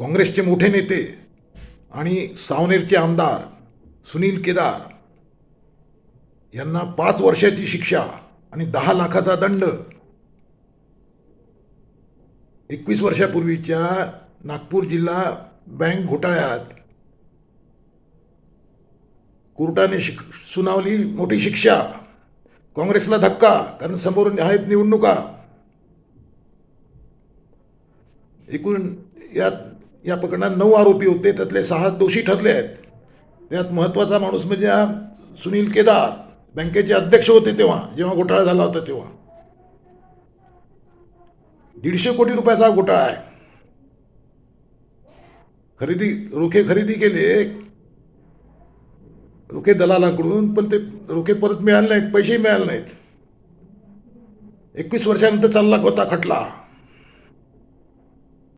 काँग्रेसचे मोठे नेते आणि सावनेरचे आमदार सुनील केदार यांना पाच वर्षाची शिक्षा आणि दहा लाखाचा दंड एकवीस वर्षापूर्वीच्या नागपूर जिल्हा बँक घोटाळ्यात कोर्टाने शिक सुनावली मोठी शिक्षा. काँग्रेसला धक्का कारण समोर आहेत निवडणुका. एकूण यात या प्रकरणात नऊ आरोपी होते त्यातले सहा दोषी ठरले आहेत. त्यात महत्त्वाचा माणूस म्हणजे हा सुनील केदार. बँकेचे अध्यक्ष होते तेव्हा जेव्हा घोटाळा झाला होता तेव्हा. दीडशे कोटी रुपयाचा हा घोटाळा आहे. खरेदी रोखे खरेदी केले. रोखे दलालाकडून पण ते रोखे परत मिळाले नाहीत पैसेही मिळाले नाहीत. एकवीस वर्षानंतर चालला होता खटला.